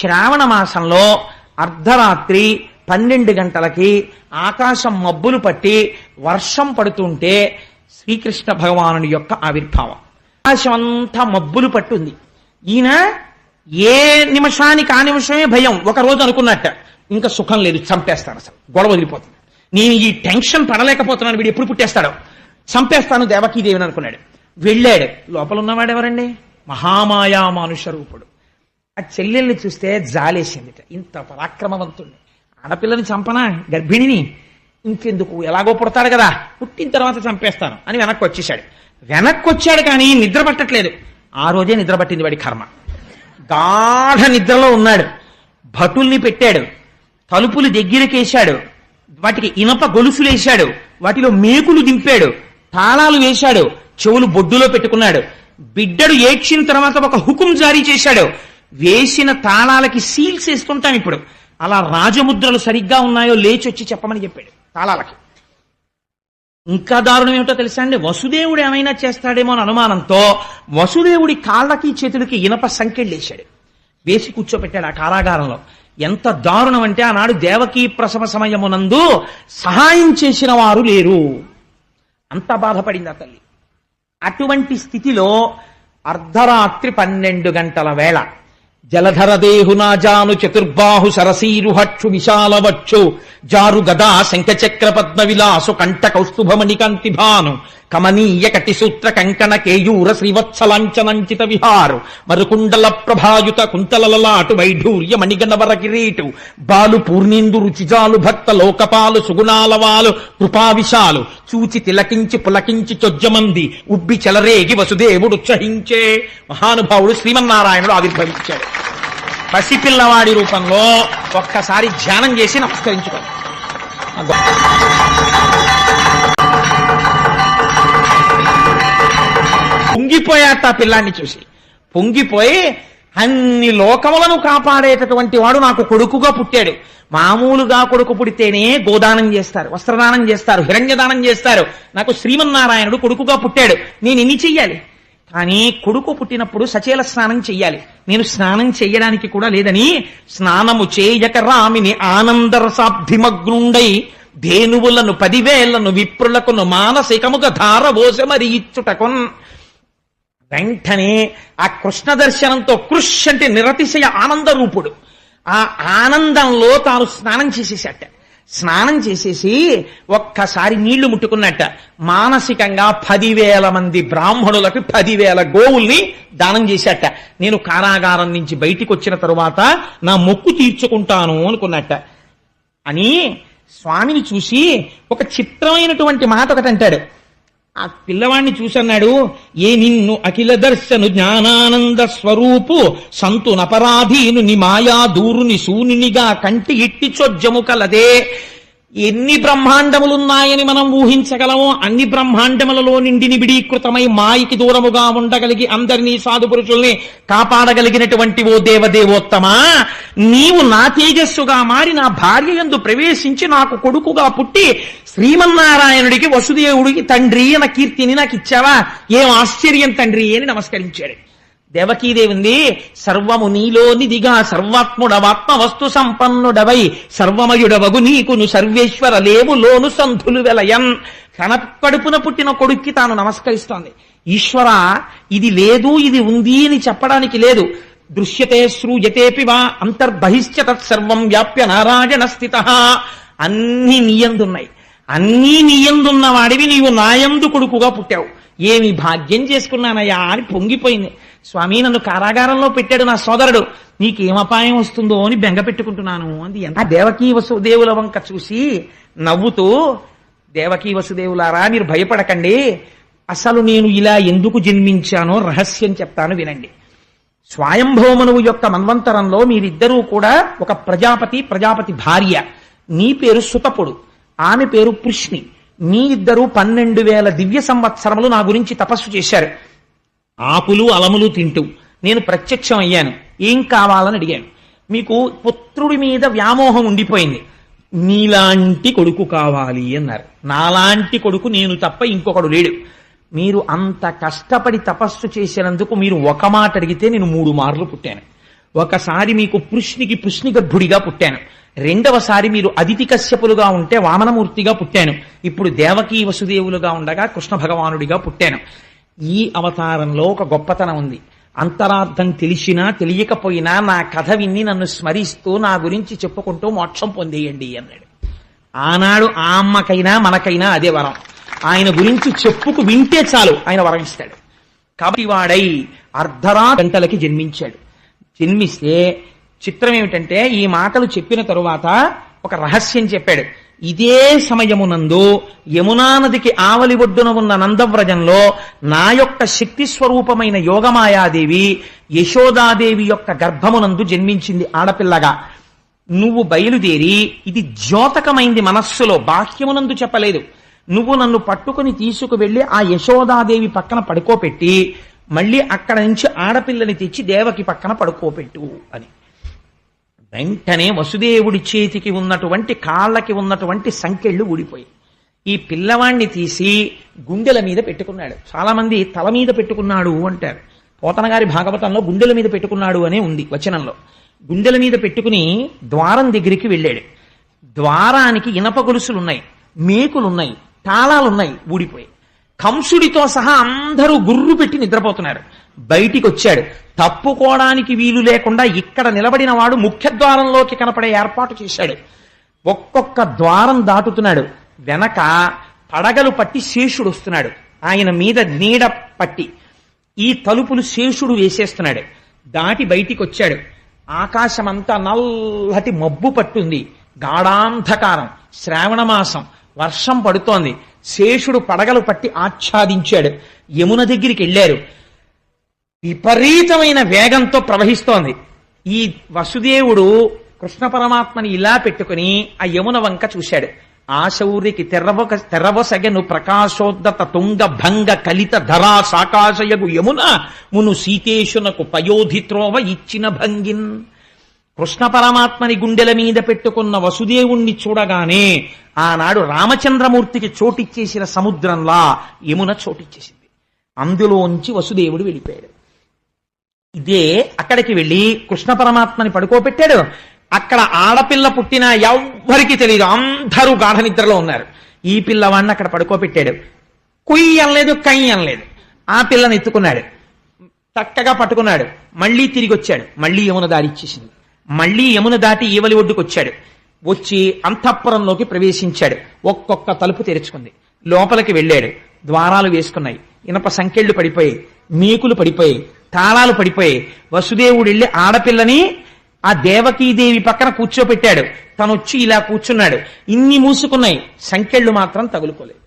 శ్రావణ మాసంలో అర్ధరాత్రి పన్నెండు గంటలకి ఆకాశం మబ్బులు పట్టి వర్షం పడుతుంటే శ్రీకృష్ణ భగవానుని యొక్క ఆవిర్భావం. ఆకాశం అంతా మబ్బులు పట్టుంది. ఈయన ఏ నిమిషానికి ఆ నిమిషమే భయం. ఒక రోజు అనుకున్నట్ట. ఇంకా సుఖం లేదు చంపేస్తాను అసలు. గొడవ వదిలిపోతుంది. నేను ఈ టెన్షన్ పడలేకపోతున్నాను వీడు ఎప్పుడు పుట్టేస్తాడో. చంపేస్తాను దేవకీదేవిని అనుకున్నాడు. వెళ్ళాడు. లోపల ఉన్నవాడు ఎవరండి మహామాయా మానుష రూపుడు. ఆ చెల్లెల్ని చూస్తే జాలేసిందిట. ఇంత పరాక్రమవంతుణ్ణి. ఆడపిల్లని చంపనా గర్భిణిని? ఇంకెందుకు? ఎలాగో పుడతాడు కదా. పుట్టిన తర్వాత చంపేస్తాను అని వెనక్కి వచ్చేసాడు వెనక్కి వచ్చాడు కానీ నిద్ర పట్టట్లేదు. ఆ రోజే నిద్ర పట్టింది వాడి కర్మ. గాఢ నిద్రలో ఉన్నాడు. భటుల్ని పెట్టాడు. తలుపులు దగ్గరకేశాడు. వాటికి ఇనప గొలుసులు వేశాడు వాటిలో మేకులు దింపాడు. తాళాలు వేశాడు. చెవులు బొడ్డులో పెట్టుకున్నాడు. బిడ్డడు ఏడ్చిన తర్వాత ఒక హుకుం జారీ చేశాడు. వేసిన తాళాలకి సీల్స్ వేస్తుంటాను ఇప్పుడు. అలా రాజముద్రలు సరిగ్గా ఉన్నాయో లేచి వచ్చి చెప్పమని చెప్పాడు తాళాలకి. ఇంకా దారుణం ఏమిటో తెలుసా అండి? వసుదేవుడు ఏమైనా చేస్తాడేమో అని అనుమానంతో వసుదేవుడి కాళ్ళకి చేతులకి ఇనప సంకెళ్ళేశాడు వేసి కూర్చోపెట్టాడు ఆ కారాగారంలో. ఎంత దారుణం అంటే ఆనాడు దేవకీ ప్రసవ సమయమునందు సహాయం చేసిన వారు లేరు. అంత బాధపడింది ఆ తల్లి. అటువంటి స్థితిలో అర్ధరాత్రి పన్నెండు గంటల వేళ జలధరదేహునాజాను చతుర్బాహు సరసీరుహక్షు విశాలవచ్చు జారు గదా శంఖచక్ర పద్మ విలాసు కంఠ కౌస్తుభమణికంతిభాను కమనీయ కటి సూత్ర కంకణ కేయూర శ్రీవత్సలాంచనంచిత విహారు మరుకుండల ప్రభాయుత కుంతలలలాటు వైఢూర్య మణిగణవర కిరీటు బాలు పూర్ణేందు రుచిజాలు భక్త లోకపాలు సుగుణాలవాలు కృపావిశాలు. చూచి తిలకించి పులకించి చొజ్జమంది. ఉబ్బి చెలరేగి వసుదేవుడు ఉత్సహించే మహానుభావుడు శ్రీమన్నారాయణుడు ఆవిర్భవించాడు. పసిపిల్లవాడి రూపంలో ఒక్కసారి ధ్యానం చేసి నమస్కరించుకోండి. పొంగిపోయాట ఆ పిల్లాన్ని చూసి. పొంగిపోయి అన్ని లోకములను కాపాడేటటువంటి వాడు నాకు కొడుకుగా పుట్టాడు. మామూలుగా కొడుకు పుడితేనే గోదానం చేస్తారు వస్త్రదానం చేస్తారు హిరణ్యదానం చేస్తారు. నాకు శ్రీమన్నారాయణుడు కొడుకుగా పుట్టాడు. నేను ఎన్ని చెయ్యాలి. కానీ కొడుకు పుట్టినప్పుడు సచేల స్నానం చెయ్యాలి. నేను స్నానం చెయ్యడానికి కూడా లేదని స్నానము చేయక రామిని ఆనందరసాబ్ధిమగ్నుండై ధేనువులను పదివేలను విప్రులకును మానసికముగా ధారవోసమరి ఇచ్చుటకున్. వెంటనే ఆ కృష్ణ దర్శనంతో కృష్ అంటే నిరతిశయ ఆనంద రూపుడు. ఆ ఆనందంలో తాను స్నానం చేసేసట. స్నానం చేసేసి ఒక్కసారి నీళ్ళు ముట్టుకున్నట్ట. మానసికంగా పదివేల మంది బ్రాహ్మణులకు పదివేల గోవుల్ని దానం చేశాట నేను కారాగారం నుంచి బయటికి వచ్చిన తరువాత నా మొక్కు తీర్చుకుంటాను అనుకున్నట్ట. అని స్వామిని చూసి ఒక చిత్రమైనటువంటి మాట ఒకటి అంటాడు ఆ పిల్లవాణ్ణి చూసన్నాడు ఏ నిన్ను అఖిల దర్శను జ్ఞానానంద స్వరూపు సంతు నపరాధీను ని మాయా దూరుని శూనినిగా కంటి ఇట్టి చొజ్జము కలదే ఎన్ని బ్రహ్మాండములున్నాయని మనం ఊహించగలమో అన్ని బ్రహ్మాండములలో నిండి నిబిడీకృతమై మాయకి దూరముగా ఉండగలిగి అందరినీ సాధు పురుషుల్ని కాపాడగలిగినటువంటి ఓ దేవదేవోత్తమా? నీవు నా తేజస్సుగా మారి నా భార్య యందు ప్రవేశించి నాకు కొడుకుగా పుట్టి శ్రీమన్నారాయణుడికి వసుదేవుడికి తండ్రి అన్న కీర్తిని నాకు ఇచ్చావా ఏం ఆశ్చర్యం తండ్రి అని నమస్కరించాడు. దేవకీదేవి ఉంది సర్వము నీలోనిదిగా సర్వాత్ముడవాత్మ వస్తు సంపన్నుడవై సర్వమయుడవగు నీకును సర్వేశ్వర లేవులోను సంధులు వెలయన్. కనకడుపున పుట్టిన కొడుక్కి తాను నమస్కరిస్తోంది. ఈశ్వర ఇది లేదు ఇది ఉంది అని చెప్పడానికి లేదు. దృశ్యతే శ్రూయతేపి వా అంతర్బహిష్య తత్సర్వం వ్యాప్య నారాయణ స్థిత. అన్ని నీయందున్నాయి. అన్నీ నీయందున్న వాడివి నీవు నాయందు కొడుకుగా పుట్టావు. ఏమి భాగ్యం చేసుకున్నానయ్యా అని పొంగిపోయింది. స్వామి నన్ను కారాగారంలో పెట్టాడు నా సోదరుడు. నీకేం అపాయం వస్తుందో అని బెంగ పెట్టుకుంటున్నాను అంది. ఎంత దేవకీ వసుదేవుల వంక చూసి నవ్వుతూ దేవకీ వసుదేవులారా మీరు భయపడకండి. అసలు నేను ఇలా ఎందుకు జన్మించానో రహస్యం చెప్తాను వినండి. స్వయంభౌమనువు యొక్క మన్వంతరంలో మీరిద్దరూ కూడా ఒక ప్రజాపతి ప్రజాపతి భార్య. నీ పేరు సుతపుడు ఆమె పేరు పృష్ణి మీ ఇద్దరు పన్నెండు వేల దివ్య సంవత్సరములు నా గురించి తపస్సు చేశారు. ఆకులు అలములు తింటూ. నేను ప్రత్యక్షం అయ్యాను. ఏం కావాలని అడిగాను. మీకు పుత్రుడి మీద వ్యామోహం ఉండిపోయింది. నీలాంటి కొడుకు కావాలి అన్నారు. నాలాంటి కొడుకు నేను తప్ప ఇంకొకడు లేడు. మీరు అంత కష్టపడి తపస్సు చేసినందుకు మీరు ఒక మాట అడిగితే నేను మూడు మార్లు పుట్టాను. ఒకసారి మీకు పృష్ణికి పృష్ణిగర్భుడిగా పుట్టాను. రెండవసారి మీరు అదితి కశ్యపులుగా ఉంటే వామనమూర్తిగా పుట్టాను. ఇప్పుడు దేవకీ వసుదేవులుగా ఉండగా కృష్ణ భగవానుడిగా పుట్టాను. ఈ అవతారంలో ఒక గొప్పతనం ఉంది. అంతరార్థం తెలిసినా తెలియకపోయినా నా కథ విన్ని నన్ను స్మరిస్తూ నా గురించి చెప్పుకుంటూ మోక్షం పొందేయండి అన్నాడు. ఆనాడు ఆ అమ్మకైనా మనకైనా అదే వరం. ఆయన గురించి చెప్పుకు వింటే చాలు ఆయన వరం ఇస్తాడు కాబట్టి వాడై అర్ధరా గంటలకి జన్మించాడు. జన్మిస్తే చిత్రం ఏమిటంటే ఈ మాటలు చెప్పిన తరువాత ఒక రహస్యం చెప్పాడు. ఇదే సమయమునందు యమునా నదికి ఆవలి ఒడ్డున ఉన్న నందవ్రజంలో నా యొక్క శక్తి స్వరూపమైన యోగమాయాదేవి యశోదాదేవి యొక్క గర్భమునందు జన్మించింది ఆడపిల్లగా. నువ్వు బయలుదేరి ఇది ద్యోతకమైంది మనస్సులో బాహ్యమునందు చెప్పలేదు. నువ్వు నన్ను పట్టుకుని తీసుకువెళ్ళి ఆ యశోదాదేవి పక్కన పడుకోపెట్టి మళ్ళీ అక్కడ నుంచి ఆడపిల్లని తెచ్చి దేవకి పక్కన పడుకోపెట్టు అని. వెంటనే వసుదేవుడి చేతికి ఉన్నటువంటి కాళ్ళకి ఉన్నటువంటి సంకెళ్ళు ఊడిపోయి ఈ పిల్లవాణ్ణి తీసి గుండెల మీద పెట్టుకున్నాడు. చాలామంది తల మీద పెట్టుకున్నాడు అంటారు. పోతనగారి భాగవతంలో గుండెల మీద పెట్టుకున్నాడు అనే ఉంది వచనంలో. గుండెల మీద పెట్టుకుని ద్వారం దగ్గరికి వెళ్ళాడు. ద్వారానికి ఇనప గొలుసులున్నాయి మేకులున్నాయి తాళాలున్నాయి ఊడిపోయి కంసుడితో సహా అందరూ గుర్రు పెట్టి నిద్రపోతున్నారు. బయటికి వచ్చాడు తప్పుకోవడానికి వీలు లేకుండా ఇక్కడ నిలబడిన వాడు ముఖ్య ద్వారంలోకి కనపడే ఏర్పాటు చేశాడు. ఒక్కొక్క ద్వారం దాటుతున్నాడు. వెనక పడగలు పట్టి శేషుడు వస్తున్నాడు. ఆయన మీద నీడ పట్టి ఈ తలుపులు శేషుడు వేసేస్తున్నాడు. దాటి బయటికి వచ్చాడు ఆకాశమంతా నల్లటి మబ్బు పట్టుంది. గాఢాంధకారం. శ్రావణ మాసం. వర్షం పడుతోంది. శేషుడు పడగలు పట్టి ఆచ్ఛాదించాడు. యమున దగ్గరికి వెళ్ళారు. విపరీతమైన వేగంతో ప్రవహిస్తోంది. ఈ వసుదేవుడు కృష్ణ పరమాత్మని ఇలా పెట్టుకుని ఆ యమున వంక చూశాడు. ఆశౌరికి తెర్రవక తెరవసగను ప్రకాశోద్దత తుంగ భంగ కలిత ధరా సాకాశయగు యమున మును సీతేశునకు పయోధిత్రోవ ఇచ్చిన భంగిన్. కృష్ణ పరమాత్మని గుండెల మీద పెట్టుకున్న వసుదేవుణ్ణి చూడగానే ఆనాడు రామచంద్రమూర్తికి చోటిచ్చేసిన సముద్రంలా యమున చోటిచ్చేసింది. అందులోంచి వసుదేవుడు వెళ్ళిపోయాడు. ఇదే అక్కడికి వెళ్ళి కృష్ణ పరమాత్మని పడుకోబెట్టాడు. అక్కడ ఆడపిల్ల పుట్టిన ఎవ్వరికి తెలియదు అందరూ గాఢ నిద్రలో ఉన్నారు. ఈ పిల్లవాడిని అక్కడ పడుకోబెట్టాడు. కుయ్యి అనలేదు కై అనలేదు ఆ పిల్లని ఎత్తుకున్నాడు. చక్కగా పట్టుకున్నాడు. మళ్ళీ తిరిగి వచ్చాడు మళ్ళీ యమున దారి మళ్ళీ మళ్ళీ యమున దాటి ఈవలి ఒడ్డుకు వచ్చాడు వచ్చి అంతఃపురంలోకి ప్రవేశించాడు. ఒక్కొక్క తలుపు తెరుచుకుంది. లోపలికి వెళ్ళాడు. ద్వారాలు వేసుకున్నాయి. ఇనప సంకెళ్ళు పడిపోయాయి. మేకులు పడిపోయాయి. తాళాలు పడిపోయాయి. వసుదేవుడు వెళ్ళి ఆడపిల్లని ఆ దేవకీదేవి పక్కన కూర్చోపెట్టాడు. తనొచ్చి వచ్చి ఇలా కూర్చున్నాడు. ఇన్ని మూసుకున్నాయి. సంకెళ్ళు మాత్రం తగులుకోలేదు.